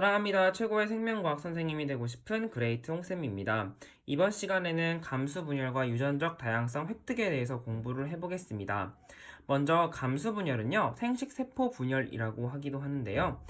사랑합니다. 최고의 생명과학 선생님이 되고 싶은 그레이트 홍쌤입니다. 이번 시간에는 감수 분열과 유전적 다양성 획득에 대해서 공부를 해보겠습니다. 먼저 감수 분열은요, 생식 세포 분열이라고 하기도 하는데요.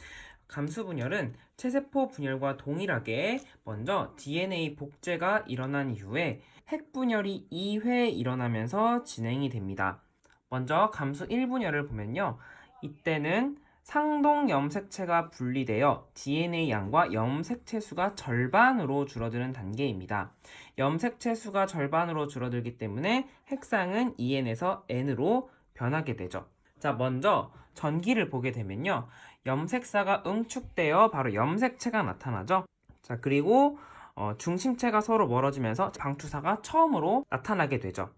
감수 분열은 체세포 분열과 동일하게 먼저 DNA 복제가 일어난 이후에 핵 분열이 2회 일어나면서 진행이 됩니다. 먼저 감수 1분열을 보면요. 이때는 상동 염색체가 분리되어 DNA 양과 염색체 수가 절반으로 줄어드는 단계입니다. 염색체 수가 절반으로 줄어들기 때문에 핵상은 2n에서 n으로 변하게 되죠. 자, 먼저 전기를 보게 되면요. 염색사가 응축되어 바로 염색체가 나타나죠. 자, 그리고 어, 중심체가 서로 멀어지면서 방추사가 처음으로 나타나게 되죠.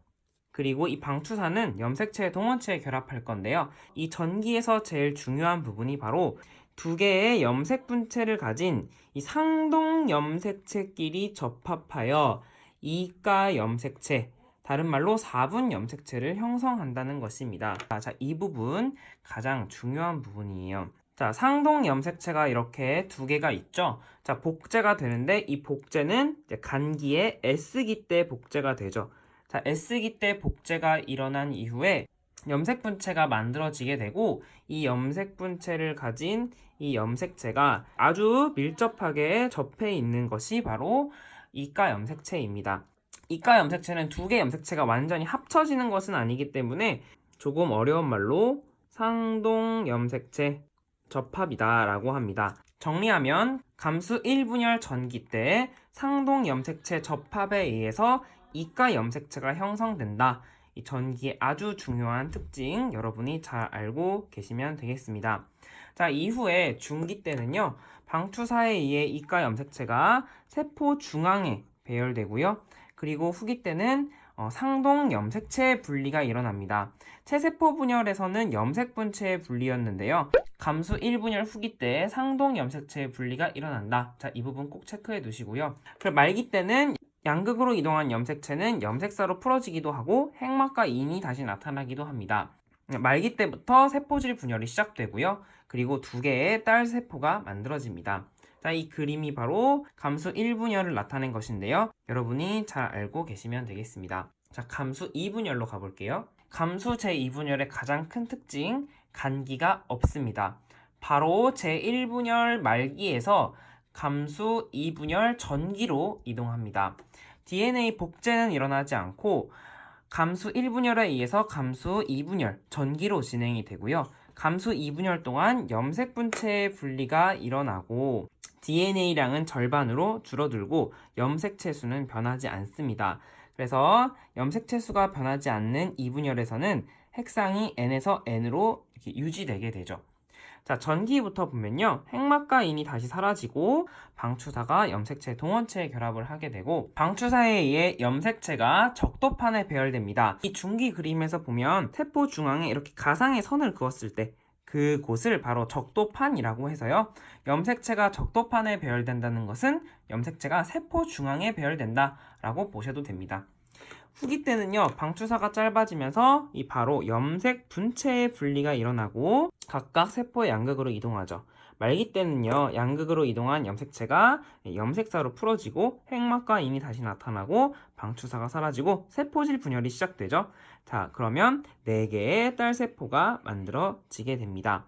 그리고 이 방추사는 염색체의 동원체에 결합할 건데요. 이 전기에서 제일 중요한 부분이 바로 두 개의 염색 분체를 가진 이 상동 염색체끼리 접합하여 이가 염색체, 다른 말로 4분 염색체를 형성한다는 것입니다. 자, 이 부분 가장 중요한 부분이에요. 자, 상동 염색체가 이렇게 두 개가 있죠. 자, 복제가 되는데 이 복제는 간기의 S기 때 복제가 되죠. 자, S기 때 복제가 일어난 이후에 염색 분체가 만들어지게 되고 이 염색 분체를 가진 이 염색체가 아주 밀접하게 접해 있는 것이 바로 이가 염색체입니다. 이가 염색체는 두 개 염색체가 완전히 합쳐지는 것은 아니기 때문에 조금 어려운 말로 상동 염색체 접합이다라고 합니다. 정리하면 감수 1분열 전기 때 상동 염색체 접합에 의해서 이가 염색체가 형성된다. 이 전기의 아주 중요한 특징 여러분이 잘 알고 계시면 되겠습니다. 자, 이후에 중기 때는요. 방추사에 의해 이가 염색체가 세포 중앙에 배열되고요. 그리고 후기 때는 어, 상동 염색체 분리가 일어납니다. 체세포 분열에서는 염색 분체의 분리였는데요. 감수 1분열 후기 때 상동 염색체의 분리가 일어난다. 자, 이 부분 꼭 체크해 두시고요. 그리고 말기 때는 양극으로 이동한 염색체는 염색사로 풀어지기도 하고 핵막과 인이 다시 나타나기도 합니다. 말기 때부터 세포질 분열이 시작되고요. 그리고 두 개의 딸 세포가 만들어집니다. 자, 이 그림이 바로 감수 1분열을 나타낸 것인데요. 여러분이 잘 알고 계시면 되겠습니다. 자, 감수 2분열로 가볼게요. 감수 제2분열의 가장 큰 특징, 간기가 없습니다. 바로 제1분열 말기에서 감수 2분열 전기로 이동합니다. DNA 복제는 일어나지 않고 감수 1분열에 의해서 감수 2분열 전기로 진행이 되고요. 감수 2분열 동안 염색 분체의 분리가 일어나고 DNA량은 절반으로 줄어들고 염색체 수는 변하지 않습니다. 그래서 염색체 수가 변하지 않는 2분열에서는 핵상이 n에서 n으로 유지되게 되죠. 자, 전기부터 보면요. 핵막과 인이 다시 사라지고 방추사가 염색체 동원체에 결합을 하게 되고 방추사에 의해 염색체가 적도판에 배열됩니다. 이 중기 그림에서 보면 세포 중앙에 이렇게 가상의 선을 그었을 때 그곳을 바로 적도판이라고 해서요. 염색체가 적도판에 배열된다는 것은 염색체가 세포 중앙에 배열된다라고 보셔도 됩니다. 후기 때는요, 방추사가 짧아지면서 이 바로 염색 분체의 분리가 일어나고 각각 세포의 양극으로 이동하죠. 말기 때는요, 양극으로 이동한 염색체가 염색사로 풀어지고 핵막과 인이 다시 나타나고 방추사가 사라지고 세포질 분열이 시작되죠. 자, 그러면 4개의 딸 세포가 만들어지게 됩니다.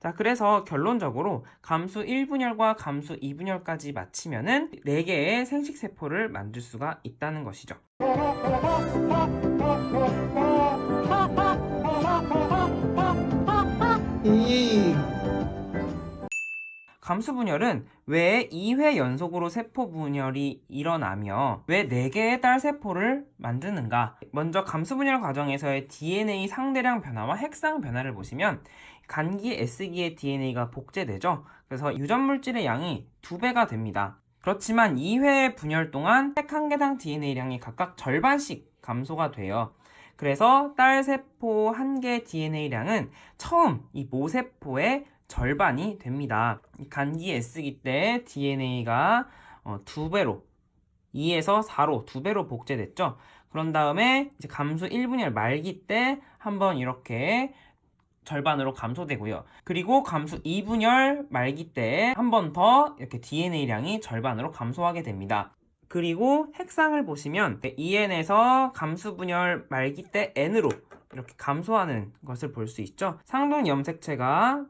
자, 그래서 결론적으로 감수 1분열과 감수 2분열까지 마치면은 4개의 생식 세포를 만들 수가 있다는 것이죠. 감수 분열은 왜 2회 연속으로 세포 분열이 일어나며 왜 4개의 딸 세포를 만드는가? 먼저 감수 분열 과정에서의 DNA 상대량 변화와 핵상 변화를 보시면 간기 S기의 DNA가 복제되죠. 그래서 유전 물질의 양이 2배가 됩니다. 그렇지만 2회 분열 동안 핵한 개당 DNA량이 각각 절반씩 감소가 돼요. 그래서 딸 세포 한 개 DNA량은 처음 이 모세포의 절반이 됩니다. 간기 S기 때 DNA가 어, 두 배로 2에서 4로 두 배로 복제됐죠. 그런 다음에 이제 감수 1분열 말기 때 한번 이렇게 절반으로 감소되고요. 그리고 감수 2분열 말기 때에 한번 더 이렇게 DNA량이 절반으로 감소하게 됩니다. 그리고 핵상을 보시면 2n에서 감수 분열 말기 때 n으로 이렇게 감소하는 것을 볼 수 있죠. 상동 염색체가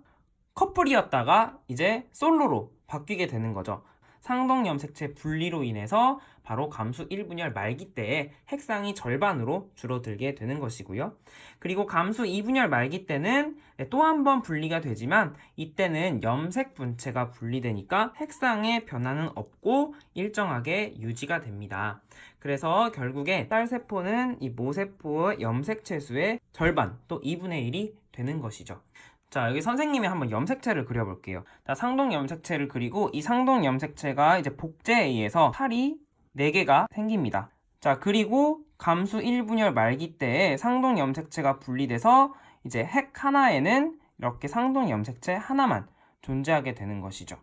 커플이었다가 이제 솔로로 바뀌게 되는 거죠. 상동 염색체 분리로 인해서 바로 감수 1분열 말기 때에 핵상이 절반으로 줄어들게 되는 것이고요. 그리고 감수 2분열 말기 때는 또 한 번 분리가 되지만 이때는 염색 분체가 분리되니까 핵상의 변화는 없고 일정하게 유지가 됩니다. 그래서 결국에 딸세포는 이 모세포의 염색체수의 절반 또 2분의 1이 되는 것이죠. 자, 여기 선생님이 한번 염색체를 그려볼게요. 자, 상동 염색체를 그리고 이 상동 염색체가 이제 복제에 의해서 살이 4개가 생깁니다. 자, 그리고 감수 1분열 말기 때에 상동 염색체가 분리돼서 이제 핵 하나에는 이렇게 상동 염색체 하나만 존재하게 되는 것이죠.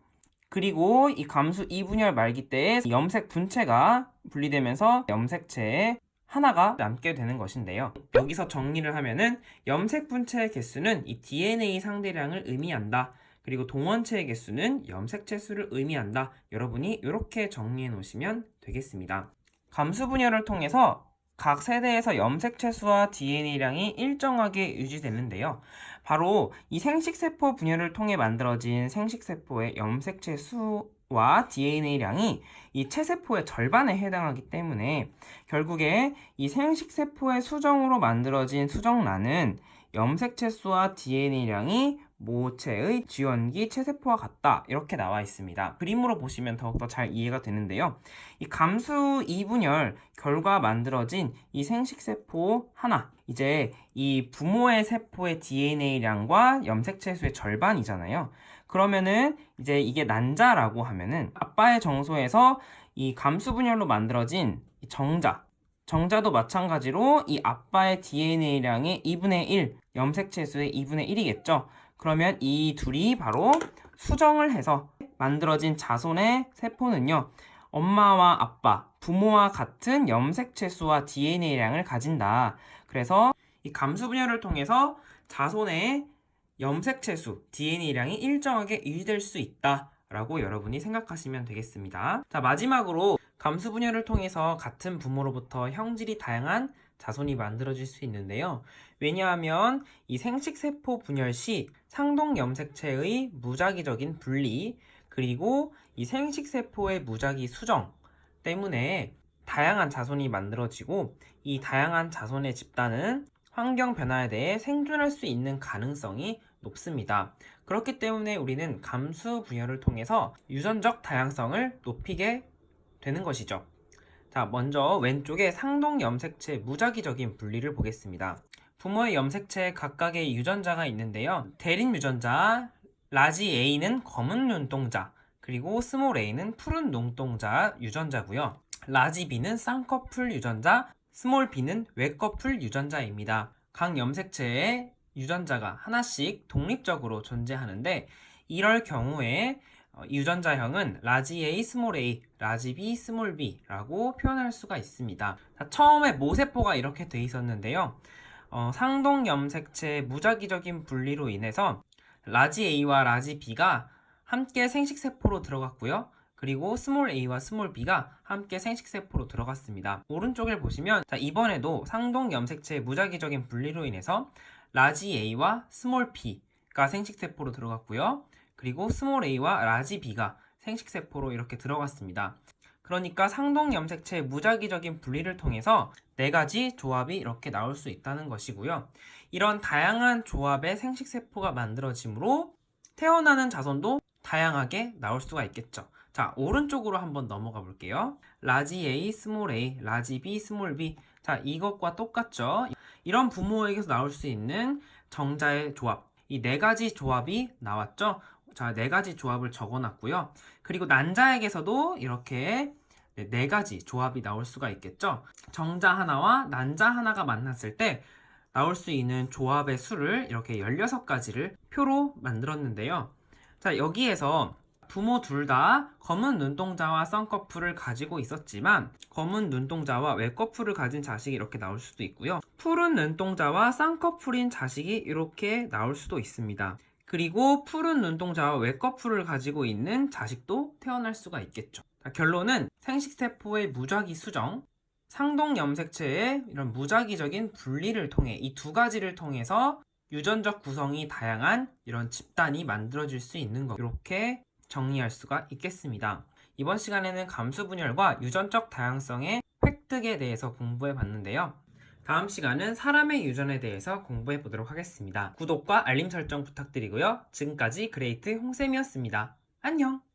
그리고 이 감수 2분열 말기 때에 염색 분체가 분리되면서 염색체에 하나가 남게 되는 것인데요. 여기서 정리를 하면은 염색 분체의 개수는 이 DNA 상대량을 의미한다. 그리고 동원체의 개수는 염색체 수를 의미한다. 여러분이 이렇게 정리해 놓으시면 되겠습니다. 감수 분열을 통해서 각 세대에서 염색체 수와 DNA량이 일정하게 유지되는데요. 바로 이 생식세포 분열을 통해 만들어진 생식세포의 염색체 수와 DNA량이 이 체세포의 절반에 해당하기 때문에 결국에 이 생식세포의 수정으로 만들어진 수정란은 염색체 수와 DNA량이 모체의 지원기 체세포와 같다 이렇게 나와 있습니다. 그림으로 보시면 더욱더 잘 이해가 되는데요. 이 감수 2분열 결과 만들어진 이 생식세포 하나 이제 이 부모의 세포의 DNA량과 염색체 수의 절반이잖아요. 그러면은 이제 이게 난자라고 하면은 아빠의 정소에서 이 감수 분열로 만들어진 이 정자 정자도 마찬가지로 이 아빠의 DNA량의 2분의 1, 염색체 수의 2분의 1이겠죠. 그러면 이 둘이 바로 수정을 해서 만들어진 자손의 세포는요. 엄마와 아빠, 부모와 같은 염색체 수와 DNA량을 가진다. 그래서 이 감수 분열을 통해서 자손의 염색체 수, DNA량이 일정하게 유지될 수 있다. 라고 여러분이 생각하시면 되겠습니다. 자, 마지막으로 감수 분열을 통해서 같은 부모로부터 형질이 다양한 자손이 만들어질 수 있는데요. 왜냐하면 이 생식세포 분열 시 상동 염색체의 무작위적인 분리 그리고 이 생식세포의 무작위 수정 때문에 다양한 자손이 만들어지고 이 다양한 자손의 집단은 환경 변화에 대해 생존할 수 있는 가능성이 높습니다. 그렇기 때문에 우리는 감수 분열을 통해서 유전적 다양성을 높이게 되는 것이죠. 자, 먼저 왼쪽에 상동 염색체 무작위적인 분리를 보겠습니다. 부모의 염색체 각각의 유전자가 있는데요. 대린 유전자 라지 A는 검은 눈동자, 그리고 스몰 A는 푸른 눈동자 유전자고요. 라지 B는 쌍꺼풀 유전자, 스몰 B는 외꺼풀 유전자입니다. 각 염색체에 유전자가 하나씩 독립적으로 존재하는데 이럴 경우에 어, 유전자형은 라지 A, 스몰 a, 라지 B, 스몰 b라고 표현할 수가 있습니다. 자, 처음에 모세포가 이렇게 돼 있었는데요. 어, 상동 염색체 무작위적인 분리로 인해서 라지 A와 라지 B가 함께 생식세포로 들어갔고요. 그리고 스몰 a와 스몰 b가 함께 생식세포로 들어갔습니다. 오른쪽을 보시면 자, 이번에도 상동 염색체 무작위적인 분리로 인해서 라지 a와 스몰 b가 생식세포로 들어갔고요. 그리고 스몰 a와 라지 b가 생식세포로 이렇게 들어갔습니다. 그러니까 상동 염색체 무작위적인 분리를 통해서 네 가지 조합이 이렇게 나올 수 있다는 것이고요. 이런 다양한 조합의 생식세포가 만들어지므로 태어나는 자손도 다양하게 나올 수가 있겠죠. 자, 오른쪽으로 한번 넘어가 볼게요. 라지 A, 스몰 a, 라지 B, 스몰 b. 자, 이것과 똑같죠. 이런 부모에게서 나올 수 있는 정자의 조합. 이 네 가지 조합이 나왔죠. 자, 네 가지 조합을 적어 놨고요. 그리고 난자에게서도 이렇게 네, 네 가지 조합이 나올 수가 있겠죠. 정자 하나와 난자 하나가 만났을 때 나올 수 있는 조합의 수를 이렇게 16가지를 표로 만들었는데요. 자, 여기에서 부모 둘 다 검은 눈동자와 쌍꺼풀을 가지고 있었지만 검은 눈동자와 외꺼풀을 가진 자식이 이렇게 나올 수도 있고요. 푸른 눈동자와 쌍꺼풀인 자식이 이렇게 나올 수도 있습니다. 그리고 푸른 눈동자와 외꺼풀을 가지고 있는 자식도 태어날 수가 있겠죠. 자, 결론은 생식세포의 무작위 수정, 상동 염색체의 이런 무작위적인 분리를 통해 이 두 가지를 통해서 유전적 구성이 다양한 이런 집단이 만들어질 수 있는 것 이렇게 정리할 수가 있겠습니다. 이번 시간에는 감수 분열과 유전적 다양성의 획득에 대해서 공부해 봤는데요. 다음 시간은 사람의 유전에 대해서 공부해 보도록 하겠습니다. 구독과 알림 설정 부탁드리고요. 지금까지 그레이트 홍쌤이었습니다. 안녕!